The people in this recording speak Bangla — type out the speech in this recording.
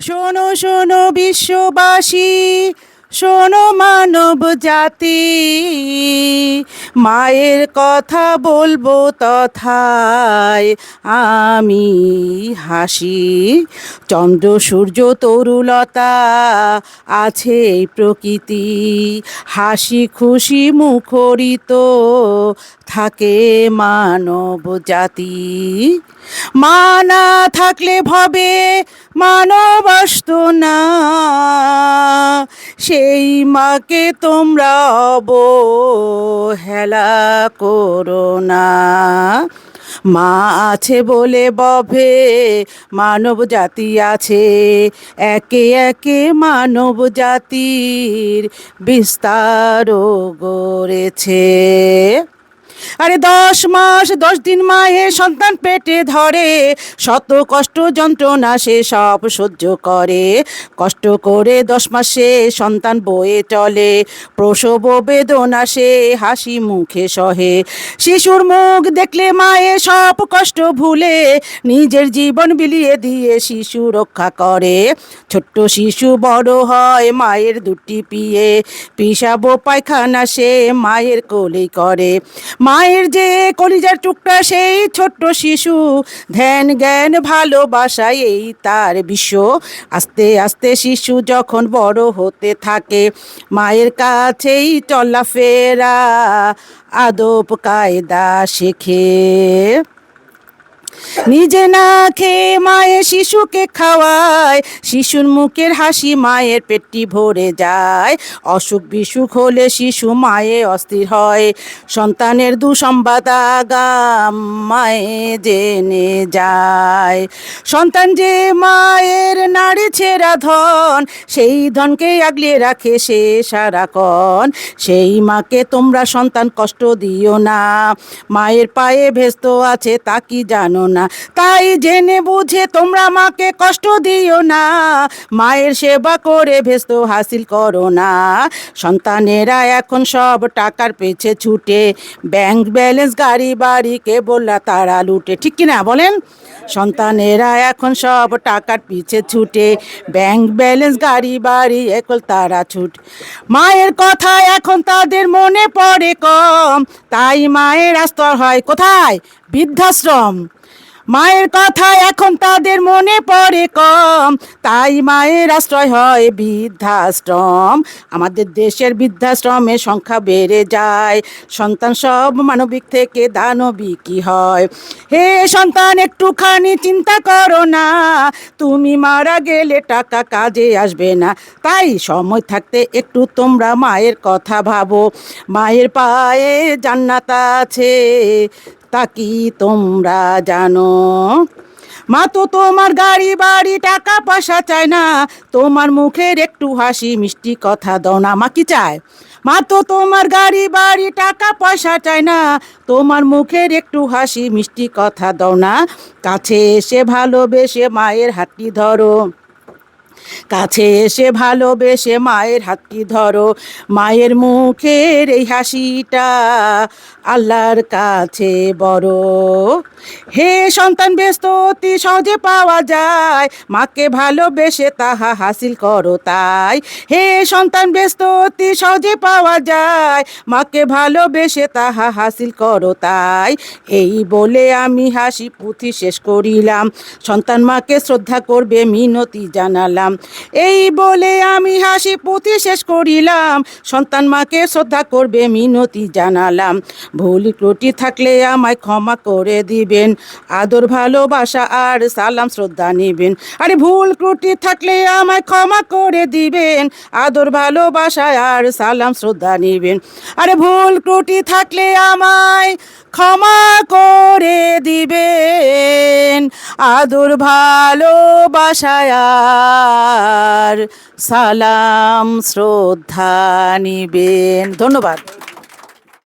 শোনো শোনো বিশ্ববাসী, শোনো মানব জাতি। মায়ের কথা বলব তথায়, আমি হাসি। চন্দ্র, সূর্য, তরুলতা আছে প্রকৃতি। হাসি, খুশি, মুখরিত থাকে মানব জাতি। মা না থাকলে ভবে মানব না। সেই মাকে তোমরা অবহেলা করো না। মা আছে বলে বভে, মানব জাতি আছে একে একে। মানব জাতির বিস্তার গড়েছে। আরে দশ মাস, দশ দিন মায়ে সন্তান পেটে ধরে। শত কষ্ট যন্ত্রণা সে সব সহ্য করে। কষ্ট করে দশ মাসে সন্তান বয়ে চলে। প্রসব বেদনা সে হাসি মুখে সহে। শিশুর মুখ দেখলে মায়ে সব কষ্ট ভুলে। নিজের জীবন বিলিয়ে দিয়ে শিশু রক্ষা করে। ছোট্ট শিশু বড় হয় মায়ের দুটি পিয়ে। পিসাবো পায়খানা সে মায়ের কোলেই করে। মায়ের যে কলিজার টুকটা সেই ছোট্ট শিশু। ধ্যান, জ্ঞান, ভালোবাসা, এই তার বিশ্ব। আস্তে আস্তে শিশু যখন বড় হতে থাকে, মায়ের কাছেই চলাফেরা আদব, কায়দা শেখে। নিজে না খেয়ে মায়ের শিশুকে খাওয়ায়, শিশুর মুখের হাসি মায়ের পেটটি ভরে যায়। অসুখ বিসুখ হলে শিশু মায়ে অস্থির হয়। সন্তানের দুসংবাদ আগাম মায়ে জেনে যায়। সন্তান যে মায়ের নাড়ি ছেঁড়া ধন, সেই ধনকে আগলে রাখে সে সারাক্ষণ। সেই মাকে তোমরা সন্তান কষ্ট দিও না। মায়ের পায়ে ভেস্ত আছে তা কি জানো না। তাই জেনে বুঝে তোমরা মাকে কষ্ট দিও না। মায়ের সেবা করে ভেস্ত হাসিল করো না। সন্তানেরা এখন সব টাকার পেছে ছুটে। ব্যাংক ব্যালেন্স গাড়ি বাড়ি, কেবল তারা লুটে। ঠিক কিনা বলেন? সন্তানেরা এখন সব টাকার পিছে ছুটে। ব্যাংক ব্যালেন্স গাড়ি বাড়ি একল তারা ছুট। মায়ের কথা এখন তাদের মনে পড়ে কম। তাই মায়ের আস্তর হয় কোথায়? বৃদ্ধাশ্রম। মায়ের কথা এখন তাদের মনে পড়ে কম। তাই মায়ের আশ্রয় হয় বৃদ্ধাশ্রম। আমাদের দেশের বৃদ্ধাশ্রমের সংখ্যা বেড়ে যায়। সন্তান সব মানবিক থেকে দানবিকই হয়। হে সন্তান, একটুখানি চিন্তা করো না। তুমি মারা গেলে টাকা কাজে আসবে না। তাই সময় থাকতে একটু তোমরা মায়ের কথা ভাবো। মায়ের পায়ে জান্নাত আছে। তা কি তোমরা জানো? মা তো তোমার গাড়ি, বাড়ি, টাকা পয়সা চায় না। তোমার মুখের একটু হাসি, মিষ্টি কথা দাও না, মা কি চায়? মা তো তোমার গাড়ি, বাড়ি, টাকা পয়সা চায় না। তোমার মুখের একটু হাসি, মিষ্টি কথা দাও না। কাছে এসে ভালোবেসে মায়ের হাতটি ধরো। কাছে এসে ভালোবেসে মায়ের হাতটি ধরো? মায়ের মুখের এই হাসিটা আল্লাহর কাছে বড়। হে সন্তান ব্যস্ত অতি সহজে পাওয়া যায়। মাকে ভালোবেসে তাহা হাসিল করো তাই। হে সন্তান ব্যস্ত অতি সহজে পাওয়া যায়। মাকে ভালোবেসে তাহা হাসিল করো তাই। এই বলে আমি হাসি পুঁথি শেষ করিলাম। সন্তান মাকে শ্রদ্ধা করবে, মিনতি জানালাম। এই বলে আমি হাসি পুঁথি শেষ করিলাম। সন্তান মাকে শ্রদ্ধা করবে, মিনতি জানালাম। ভুল ত্রুটি থাকলে আমায় ক্ষমা করে দিবেন। আদর, ভালোবাসা আর সালাম, শ্রদ্ধা নিবেন। আরে ভুল ত্রুটি থাকলে আমায় ক্ষমা করে দিবেন। আদর, ভালোবাসা আর সালাম, শ্রদ্ধা নিবেন। আরে ভুল ত্রুটি থাকলে আমায় ক্ষমা করে দিবেন। আদর ভালোবাসায় আর সালাম শ্রদ্ধা নিবেন ধন্যবাদ।